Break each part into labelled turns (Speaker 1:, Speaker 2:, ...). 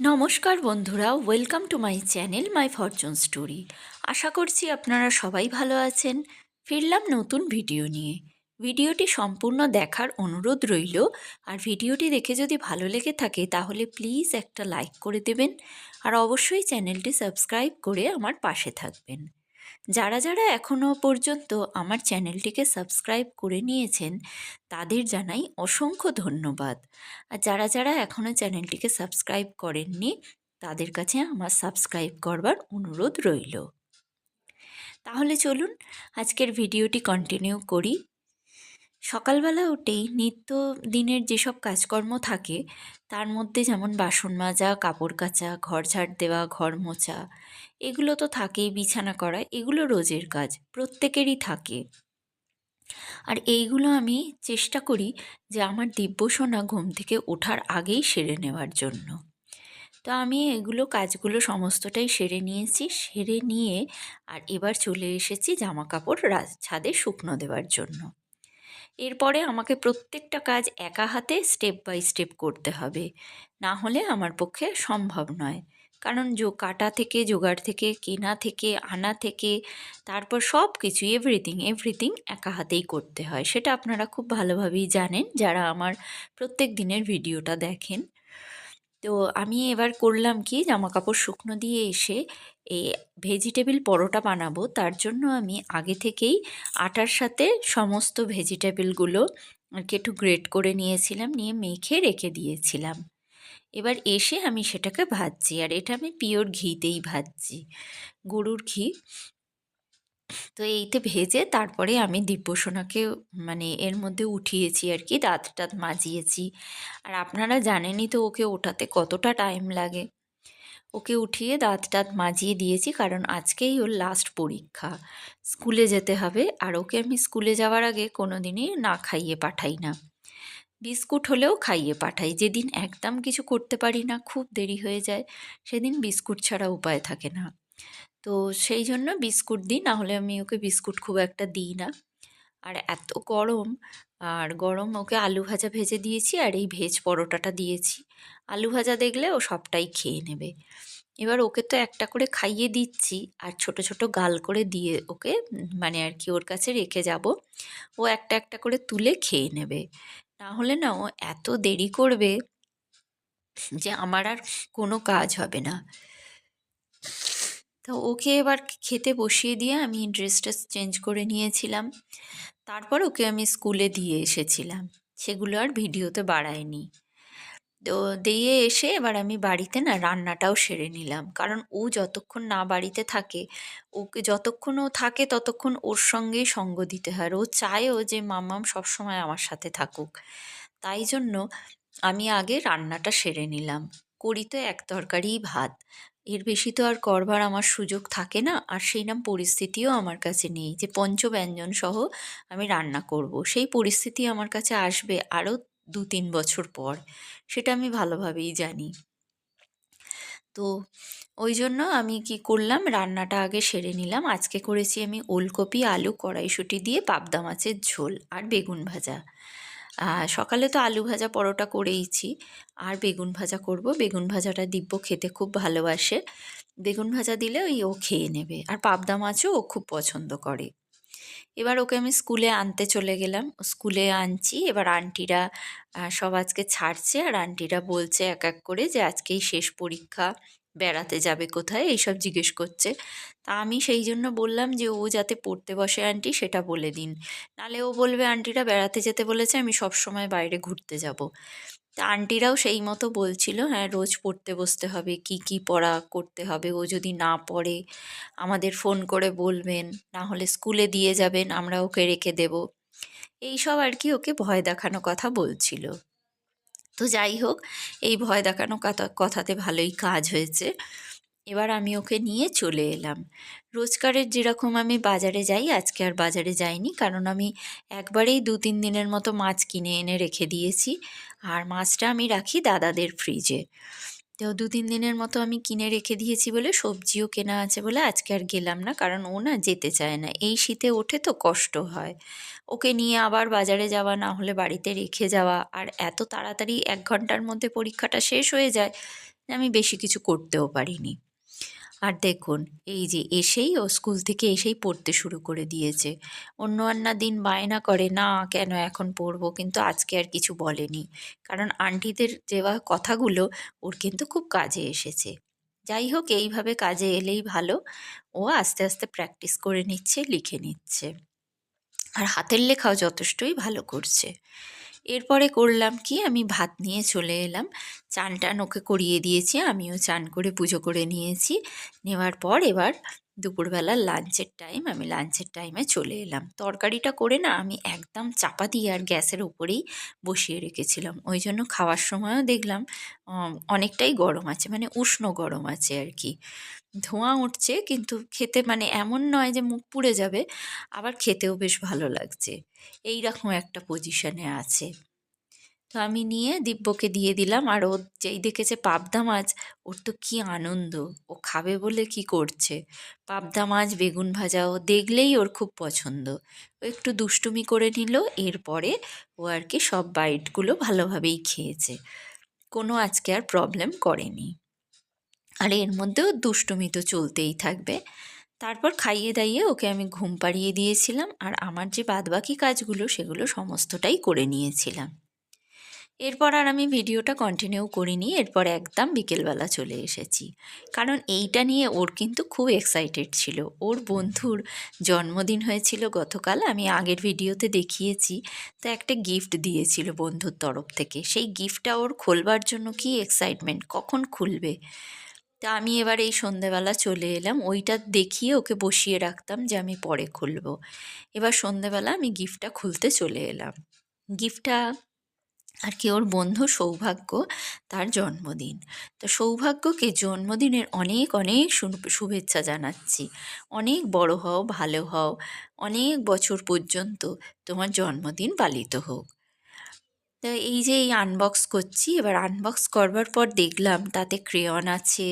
Speaker 1: নমস্কার বন্ধুরা welcome to my channel my fortune story আশা করছি আপনারা সবাই ভালো আছেন। ফিরলাম নতুন ভিডিও নিয়ে। ভিডিওটি সম্পূর্ণ দেখার অনুরোধ রইল। আর ভিডিওটি দেখে যদি ভালো লেগে থাকে, তাহলে প্লিজ একটা লাইক করে দেবেন। আর অবশ্যই চ্যানেলটি সাবস্ক্রাইব করে আমার পাশে থাকবেন। যারা যারা এখনও পর্যন্ত আমার চ্যানেলটিকে সাবস্ক্রাইব করে নিয়েছেন, তাদের জানাই অসংখ্য ধন্যবাদ। আর যারা যারা এখনও চ্যানেলটিকে সাবস্ক্রাইব করেননি, তাদের কাছে আমার সাবস্ক্রাইব করবার অনুরোধ রইল। তাহলে চলুন, আজকের ভিডিওটি কন্টিনিউ করি। সকালবেলা উঠেই নিত্য দিনের যেসব কাজকর্ম থাকে, তার মধ্যে যেমন বাসন মাজা, কাপড় কাচা, ঘর ঝাড় দেওয়া, ঘর মোছা, এগুলো তো থাকেই বিছানা করা, এগুলো রোজের কাজ, প্রত্যেকেরই থাকে। আর এইগুলো আমি চেষ্টা করি যে আমার দিব্য সোনা ঘুম থেকে ওঠার আগেই সেরে নেওয়ার জন্য। তো আমি এগুলো কাজগুলো সমস্তটাই সেরে নিয়েছি, সেরে নিয়ে আর এবার চলে এসেছি জামা কাপড় ছাদে শুকনো দেওয়ার জন্য। এরপরে আমাকে প্রত্যেকটা কাজ একা হাতে স্টেপ বাই স্টেপ করতে হবে। না হলে আমার পক্ষে সম্ভব নয়। কারণ জো কাটা থেকে, জোগাড় থেকে, কেনা থেকে, আনা থেকে, তারপর সব কিছু এভরিথিং এভরিথিং একা হাতেই করতে হয়। সেটা আপনারা খুব ভালোভাবেই জানেন যারা আমার প্রত্যেক দিনের ভিডিওটা দেখেন। তো আমি এবার করলাম কি জামা কাপড় শুকনো দিয়ে এসে এই ভেজিটেবিল পরোটা বানাবো। তার জন্য আমি আগে থেকেই আটার সাথে সমস্ত ভেজিটেবিলগুলো আর কি একটু গ্রেট করে নিয়েছিলাম, নিয়ে মেখে রেখে দিয়েছিলাম। এবার এসে আমি সেটাকে ভাজছি। আর এটা আমি পিওর ঘিতেই ভাজছি। গরুর ঘি। তো এইতে ভেজে তারপরে আমি দিব্যসোনাকে মানে এর মধ্যে উঠিয়েছি আর কি দাঁত টাত মাজিয়েছি। আর আপনারা জানেনই তো ওকে ওঠাতে কতটা টাইম লাগে। ওকে উঠিয়ে দাঁত টাত মাজিয়ে দিয়েছি কারণ আজকেই ওর লাস্ট পরীক্ষা। স্কুলে যেতে হবে, আর ওকে আমি স্কুলে যাওয়ার আগে কোনো দিনই না খাইয়ে পাঠাই না। বিস্কুট হলেও খাইয়ে পাঠাই। যেদিন একদম কিছু করতে পারি না, খুব দেরি হয়ে যায়, সেদিন বিস্কুট ছাড়া উপায় থাকে না। তো সেই জন্য বিস্কুট দিই, নাহলে আমি ওকে বিস্কুট খুব একটা দিই না। আর এত গরম, আর গরম ওকে আলু ভাজা ভেজে দিয়েছি, আর এই ভেজ পরোটাটা দিয়েছি। আলু ভাজা দেখলে ও সবটাই খেয়ে নেবে। এবার ওকে তো একটা করে খাইয়ে দিচ্ছি, আর ছোট ছোট গাল করে দিয়ে ওকে মানে আর কি ওর কাছে রেখে যাব। ও একটা একটা করে তুলে খেয়ে নেবে। না হলে না ও এত দেরি করবে যে আমার আর কোনো কাজ হবে না। তো ওকে এবার খেতে বসিয়ে দিয়ে আমি ড্রেসটা চেঞ্জ করে নিয়েছিলাম। তারপর ওকে আমি স্কুলে দিয়ে এসেছিলাম। সেগুলো আর ভিডিওতে বাড়ায়নি তো দিয়ে এসে এবার আমি বাড়িতে না রান্নাটাও সেরে নিলাম। কারণ ও যতক্ষণ না বাড়িতে থাকে, ওকে যতক্ষণ ও থাকে ততক্ষণ ওর সঙ্গেই সঙ্গ দিতে হয়। ও চায়ও যে মামাম সবসময় আমার সাথে থাকুক। তাই জন্য আমি আগে রান্নাটা সেরে নিলাম। করি তো এক তরকারিই ভাত। এর বেশি তো আর করবার আমার সুযোগ থাকে না, আর সেই নাম পরিস্থিতিও আমার কাছে নেই যে পঞ্চব্যঞ্জন সহ আমি রান্না করব। সেই পরিস্থিতি আমার কাছে আসবে আরও দু তিন বছর পর, সেটা আমি ভালোভাবেই জানি। তো ওই জন্য আমি কি করলাম, রান্নাটা আগে সেরে নিলাম। আজকে করেছি আমি ওলকপি, আলু, কড়াইশুঁটি দিয়ে পাবদা মাছের ঝোল আর বেগুন ভাজা। সকালে তো আলু ভাজা পরোটা করেইছি। আর বেগুন ভাজা করব। বেগুন ভাজাটা দিব্য খেতে খুব ভালোবাসে। বেগুন ভাজা দিলে ওই ও খেয়ে নেবে। আর পাবদা মাছও ও খুব পছন্দ করে। এবার ওকে আমি স্কুলে আনতে চলে গেলাম। স্কুলে আনছি। এবার আন্টিরা সব আজকে ছাড়ছে। আর আন্টিরা বলছে এক এক করে যে আজকেই শেষ পরীক্ষা। বেড়াতে যাবে কোথায়? এইসব জিজ্ঞেস করছে। তা আমি সেই জন্য বললাম যে, ও যাতে পড়তে বসে আন্টি সেটা বলে দিন। নালে ও বলবে, আন্টিরা বেড়াতে যেতে বলেছে, আমি সব সময় বাইরে ঘুরতে যাব। তা আন্টিরাও সেই মতো বলছিল হ্যাঁ রোজ পড়তে বসতে হবে, কি কি পড়া করতে হবে? ও যদি না পড়ে, আমাদের ফোন করে বলবেন না হলে স্কুলে দিয়ে যাবেন, আমরা ওকে রেখে দেব। এইসব আর কি ওকে ভয় দেখানো কথা বলছিল। তো যাই হোক, এই ভয় দেখানো কথা, কথাতে ভালোই কাজ হয়েছে। এবার আমি ওকে নিয়ে চলে এলাম। রোজকারের যেরকম আমি বাজারে যাই, আজকে আর বাজারে যাইনি, কারণ আমি একবারেই দু তিন দিনের মতো মাছ কিনে এনে রেখে দিয়েছি। আর মাছটা আমি রাখি দাদাদের ফ্রিজে তো দু তিন দিনের মতো আমি কিনে রেখে দিয়েছি বলে সবজিও কেনা আছে বলে আজকে আর গেলাম না, কারণ ও না যেতে চায় না। এই শীতে ওঠে তো কষ্ট হয়। ওকে নিয়ে আবার বাজারে যাওয়া, না হলে বাড়িতে রেখে যাওয়া। আর এত তাড়াতাড়ি এক ঘণ্টার মধ্যে পরীক্ষাটা শেষ হয়ে যায় আমি বেশি কিছু করতেও পারিনি। আর দেখুন, এই যে এসেই ও স্কুল থেকে এসেই পড়তে শুরু করে দিয়েছে। অন্য অন্য দিন বায়না করে, না, কেন এখন পড়ব? কিন্তু আজকে আর কিছু বলেনি। কারণ আন্টিদের দেওয়া কথাগুলো ওর কিন্তু খুব কাজে এসেছে। যাই হোক, এইভাবে কাজে এলেই ভালো। ও আস্তে আস্তে প্র্যাকটিস করে নিচ্ছে, লিখে নিচ্ছে। আর হাতের লেখাও যথেষ্টই ভালো করছে। এরপরে করলাম কি, আমি ভাত নিয়ে চলে এলাম। চান টান ওকে করিয়ে দিয়েছি, আমিও চান করে পুজো করে নিয়েছি। নেওয়ার পর এবার দুপুরবেলা লাঞ্চের টাইম আমি লাঞ্চের টাইমে চলে এলাম। তরকারিটা করে না আমি একদম চাপা দিয়ে আর গ্যাসের উপরেই বসিয়ে রেখেছিলাম। ওই জন্য খাওয়ার সময়ও দেখলাম অনেকটাই গরম আছে মানে উষ্ণ গরম আছে আর কি। ধোঁয়া উঠছে কিন্তু খেতে মানে এমন নয় যে মুখ পুড়ে যাবে, আবার খেতেও বেশ ভালো লাগছে। এই রকম একটা পজিশনে আছে। তো আমি নিয়ে দিব্যকে দিয়ে দিলাম। আর ও যেই দেখেছে পাবদা মাছ, ওর তো কী আনন্দ। ও খাবে বলে কি করছে? পাবদা মাছ, বেগুন ভাজা ও দেখলেই ওর খুব পছন্দ। ও একটু দুষ্টুমি করে নিল, এরপরে ও আর কি সব বাইটগুলো ভালোভাবেই খেয়েছে। কোনো আজকে আর প্রবলেম করেনি। আর এর মধ্যেও দুষ্টুমি তো চলতেই থাকবে। তারপর খাইয়ে দাইয়ে ওকে আমি ঘুম পাড়িয়ে দিয়েছিলাম। আর আমার যে বাদবাকি কাজগুলো, সেগুলো সমস্তটাই করে নিয়েছিলাম। এরপর আর আমি ভিডিওটা কন্টিনিউ করিনি, এরপর একদম বিকেলবেলা চলে এসেছি। কারণ এইটা নিয়ে ওর কিন্তু খুব এক্সাইটেড ছিল। ওর বন্ধুর জন্মদিন হয়েছিল গতকাল, আমি আগের ভিডিওতে দেখিয়েছি, তো একটা গিফট দিয়েছিল বন্ধুর তরফ থেকে। সেই গিফটটা ওর খোলবার জন্য কি এক্সাইটমেন্ট কখন খুলবে? তা আমি এবার এই সন্ধেবেলা চলে এলাম। ওইটা দেখিয়ে ওকে বসিয়ে রাখতাম যে আমি পরে খুলব। এবার সন্ধেবেলা আমি গিফটটা খুলতে চলে এলাম। গিফটটা আর কি ওর বন্ধু সৌভাগ্য তার জন্মদিন। তো সৌভাগ্যকে জন্মদিনের অনেক অনেক শুভেচ্ছা জানাচ্ছি। অনেক বড় হও, ভালো হও, অনেক বছর পর্যন্ত তোমার জন্মদিন পালিত হোক। তো এই যে এই আনবক্স করছি, এবার আনবক্স করবার পর দেখলাম তাতে ক্রেয়ন আছে,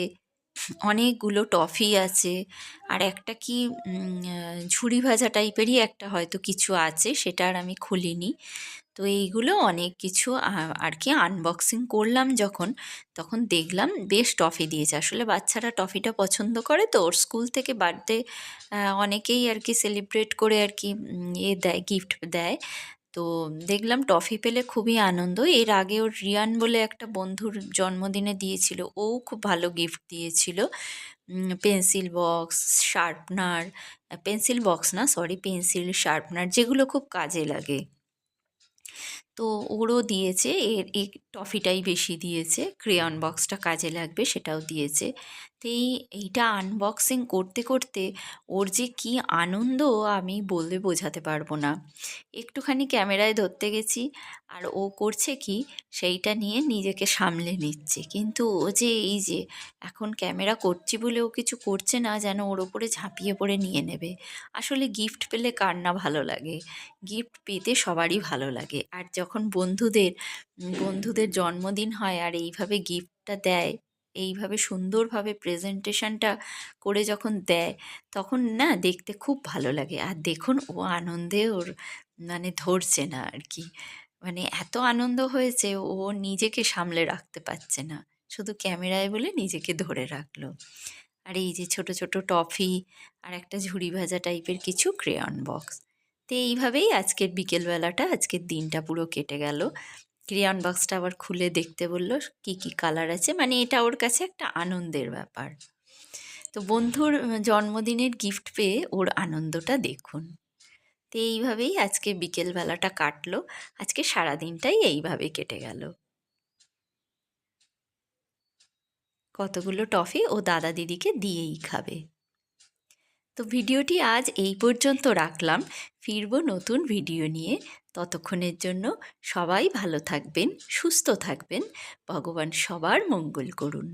Speaker 1: অনেকগুলো টফি আছে, আর একটা কি ঝুড়ি ভাজা টাইপেরই একটা হয়তো কিছু আছে, সেটা আর আমি খুলিনি। তো এইগুলো অনেক কিছু আর কি আনবক্সিং করলাম যখন। তখন দেখলাম বেশ টফি দিয়েছে। আসলে বাচ্চারা টফিটা পছন্দ করে তো, ওর স্কুল থেকে বার্থডে অনেকেই আর কি সেলিব্রেট করে আর কি এ দেয় গিফট দেয়। তো দেখলাম টফি পেলে খুবই আনন্দ। এর আগে ওর রিয়ান বলে একটা বন্ধুর জন্মদিনে দিয়েছিল, ও খুব ভালো গিফট দিয়েছিল। Pencil box sharpener pencil box না সরি পেন্সিল শার্পনার যেগুলো খুব কাজে লাগে। তো ওরও দিয়েছে এর এই টফিটাই বেশি দিয়েছে ক্রেয়ন বক্সটা কাজে লাগবে সেটাও দিয়েছে। তো এইটা আনবক্সিং করতে করতে ওর যে কি আনন্দ আমি বললে বোঝাতে পারব না। একটুখানি ক্যামেরায় ধরতে গেছি আর ও করছে কি সেইটা নিয়ে নিজেকে সামলে নিচ্ছে। কিন্তু ও যে এই যে এখন ক্যামেরা করছি বলে ও কিছু করছে না যেন ওর ওপরে ঝাঁপিয়ে পড়ে নিয়ে নেবে। আসলে গিফট পেলে কার না ভালো লাগে? গিফট পেতে সবারই ভালো লাগে। আর যখন বন্ধুদের বন্ধুদের জন্মদিন হয় আর এইভাবে গিফটটা দেয় এইভাবে সুন্দরভাবে প্রেজেন্টেশনটা করে যখন দেয়, তখন না দেখতে খুব ভালো লাগে। আর দেখুন ও আনন্দে ওর মানে ধরছে না আর কি মানে এত আনন্দ হয়েছে ও নিজেকে সামলে রাখতে পারছে না। শুধু ক্যামেরায় বলে নিজেকে ধরে রাখল। আর এই যে ছোট ছোট টফি আর একটা ঝুড়ি ভাজা টাইপের কিছু ক্রেয়ন বক্স। তো এইভাবেই আজকের বিকেলবেলাটা, আজকের দিনটা পুরো কেটে গেল। ক্রিয়ন বক্সটা আবার খুলে দেখতে বলল, কি কি কালার আছে? মানে এটা ওর কাছে একটা আনন্দের ব্যাপার। তো বন্ধুর জন্মদিনের গিফট পেয়ে ওর আনন্দটা দেখুন। তো এইভাবেই আজকে বিকেলবেলাটা কাটলো। আজকে সারাদিনটাই এইভাবে কেটে গেল। কতগুলো টফি ও দাদা দিদিকে দিয়েই খাবে। তো ভিডিওটি আজ এই পর্যন্ত রাখলাম। ফিরব নতুন ভিডিও নিয়ে। ততক্ষণের জন্য সবাই ভালো থাকবেন, সুস্থ থাকবেন। ভগবান সবার মঙ্গল করুন।